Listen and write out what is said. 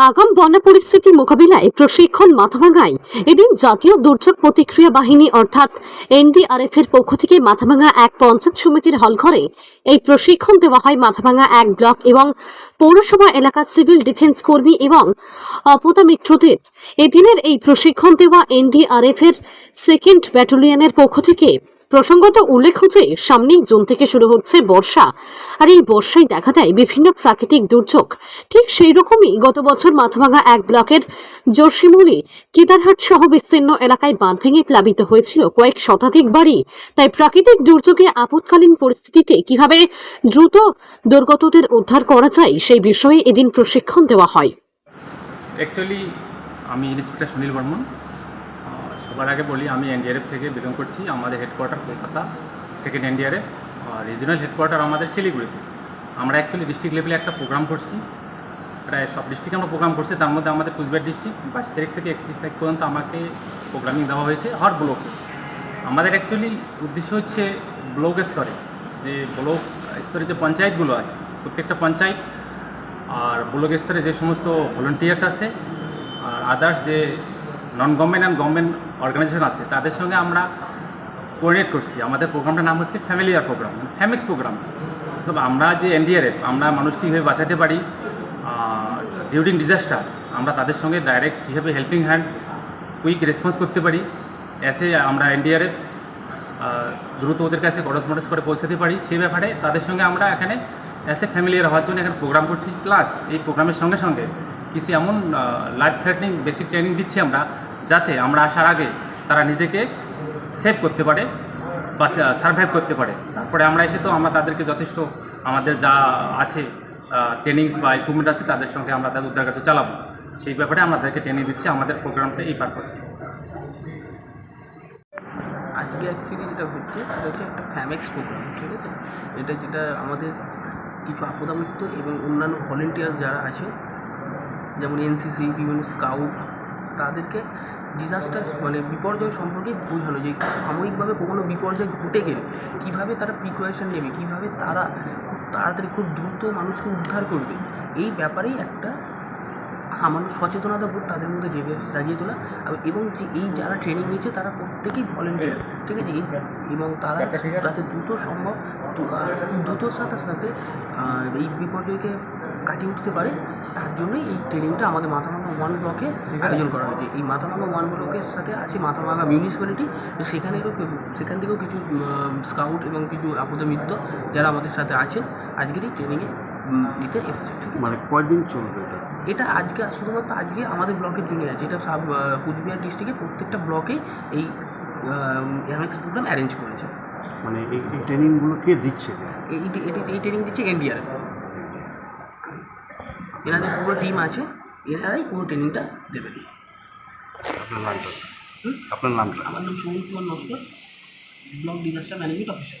আগাম বন্যা পরিস্থিতি মোকাবিলায় প্রশিক্ষণ মাথাভাঙায়। এদিন জাতীয় দুর্যোগ প্রতিক্রিয়া বাহিনী, অর্থাৎ এনডিআরএফ এর পক্ষ থেকে মাথাভাঙা এক পঞ্চায়েত সমিতির হল ঘরে এই প্রশিক্ষণ দেওয়া হয় মাথাভাঙা এক ব্লক এবং পৌরসভা এলাকার সিভিল ডিফেন্স কর্মী এবং অপতা মিত্রদের। এদিনের এই প্রশিক্ষণ দেওয়া এনডিআরএফ এর সেকেন্ড ব্যাটালিয়নের পক্ষ থেকে প্রসঙ্গত উল্লেখ্য যে সামনেই জুন থেকে শুরু হচ্ছে বর্ষা। আর এই বর্ষায় দেখা দেয় বিভিন্ন প্রাকৃতিক দুর্যোগ। ঠিক সেই রকমই গত বছর মাথাভাঙা এক ব্লকের জোরশিমুলি কেদারহাট সহ বিস্তীর্ণ এলাকায় বাঁধ ভেঙে প্লাবিত হয়েছিল কয়েক শতাধিক বাড়ি। তাই প্রাকৃতিক দুর্যোগে আপৎকালীন পরিস্থিতিতে কীভাবে দ্রুত দুর্গতদের উদ্ধার করা যায় সেই বিষয়ে এদিন প্রশিক্ষণ দেওয়া হয়। অ্যাকচুয়ালি আমি ইন্সপেক্টর সুনীল বর্মন। সবার আগে বলি, আমি এনডিআরএফ থেকে বিলং করছি। আমাদের হেডকোয়ার্টার কলকাতা সেকেন্ড এনডিআরএফ। আর রিজনাল হেডকোয়ার্টার আমাদের শিলিগুড়িতে। আমরা অ্যাকচুয়ালি ডিস্ট্রিক্ট লেভেলে একটা প্রোগ্রাম করছি। প্রায় সব ডিস্ট্রিক্টে আমরা প্রোগ্রাম করছি। তার মধ্যে আমাদের কুচবিহার ডিস্ট্রিক্ট বাইশ তারিখ থেকে একত্রিশ তারিখ পর্যন্ত আমাকে প্রোগ্রামিং দেওয়া হয়েছে হর ব্লকে আমাদের অ্যাকচুয়ালি উদ্দেশ্য হচ্ছে ব্লক স্তরে, যে ব্লক স্তরে যে পঞ্চায়েতগুলো আছে, প্রত্যেকটা পঞ্চায়েত আর ব্লক স্তরে যে সমস্ত ভলেন্টিয়ার্স আছে, আর আদার্স যে non government and government organization আছে, তাদের সঙ্গে আমরা কোঅর্ডিনেট করছি। আমাদের প্রোগ্রামটার নাম হচ্ছে ফ্যামিলিয়ার প্রোগ্রাম ফ্যামিক্স প্রোগ্রাম তো আমরা যে এনডিআরএফ আমরা মানুষ কীভাবে বাঁচাতে পারি ডিউরিং ডিজাস্টার আমরা তাদের সঙ্গে ডাইরেক্ট কীভাবে হেল্পিং হ্যান্ড কুইক রেসপন্স করতে পারি এসে আমরা এনডিআরএফ দ্রুত ওদের কাছে করসপন্ডেন্স করে পৌঁছাতে পারি, সেই ব্যাপারে তাদের সঙ্গে আমরা এখানে অ্যাসে ফ্যামিলিয়ার হওয়ার জন্য এখানে প্রোগ্রাম করছি প্লাস এই প্রোগ্রামের সঙ্গে সঙ্গে কিছু এমন লাইফ থ্রেটনিং বেসিক ট্রেনিং দিচ্ছি আমরা, যাতে আমরা আসার আগে তারা নিজেকে সেভ করতে পারে বা সার্ভাইভ করতে পারে। তারপরে আমরা এসে তো আমরা তাদেরকে যথেষ্ট আমাদের যা আছে ট্রেনিংস বা ইকুইপমেন্ট আছে, তাদের সঙ্গে আমরা তাদের উদ্ধার কাছে চালাবো। সেই ব্যাপারে আমরা তাদেরকে ট্রেনিং দিচ্ছি, আমাদের প্রোগ্রামটা এই পারপাসে আজকে অ্যাকচুয়ালি যেটা হচ্ছে, সেটা হচ্ছে একটা ফ্যামেক্স প্রোগ্রাম ঠিক আছে? এটা যেটা আমাদের কিছু আপদামিত্ব এবং অন্যান্য ভলেন্টিয়ার্স যারা আছে, যেমন এনসিসি বিভিন্ন স্কাউট তাদেরকে ডিজাস্টার মানে বিপর্যয় সম্পর্কে বোঝানো যে সাময়িকভাবে কোনো বিপর্যয় ঘটে গেলে কীভাবে তারা প্রিকয়েশন নেবে, কীভাবে তারা তাড়াতাড়ি, খুব দ্রুত মানুষকে উদ্ধার করবে, এই ব্যাপারেই একটা সামান্য সচেতনতা বোধ তাদের মধ্যে জেগে জাগিয়ে তোলা আর- এবং যে এই যারা ট্রেনিং নিচ্ছে তারা প্রত্যেকেই ভলেন্টিয়ার ঠিক আছে? এই এবং তারা যাতে দ্রুত সম্ভব দ্রুতর সাথে সাথে আহ, এই বিপর্যয়কে কাটিয়ে উঠতে পারে তার জন্যই এই ট্রেনিংটা আমাদের মাথাভাঙা ওয়ান ব্লকে আয়োজন করা হয়েছে। এই মাথাভাঙা ওয়ান ব্লকের সাথে আছে মাথাভাঙা মিউনিসিপ্যালিটি সেখানেরও সেখান থেকেও কিছু স্কাউট এবং কিছু আপদ মিত্র যারা আমাদের সাথে আছেন আজকের এই ট্রেনিংয়ে নিতে এসছে ঠিক আছে? মানে কয়দিন চলবে এটা? এটা আজকে শুধুমাত্র আজকে আমাদের ব্লকের জন্য আছে। এটা সাব কুচবিহার ডিস্ট্রিক্টে প্রত্যেকটা ব্লকেই এই এমএক্স প্রোগ্রাম অ্যারেঞ্জ করেছে। মানে এই এই ট্রেনিংগুলো কে দিচ্ছে? এই এই- ট্রেনিং দিচ্ছে এনডিআরএফ এনাদের পুরো টিম আছে এনারাই পুরো ট্রেনিংটা দেবেন। আপনার নামটা স্যার আপনার নামটা? আমার নাম Sunil Kumar Naskar block disaster management officer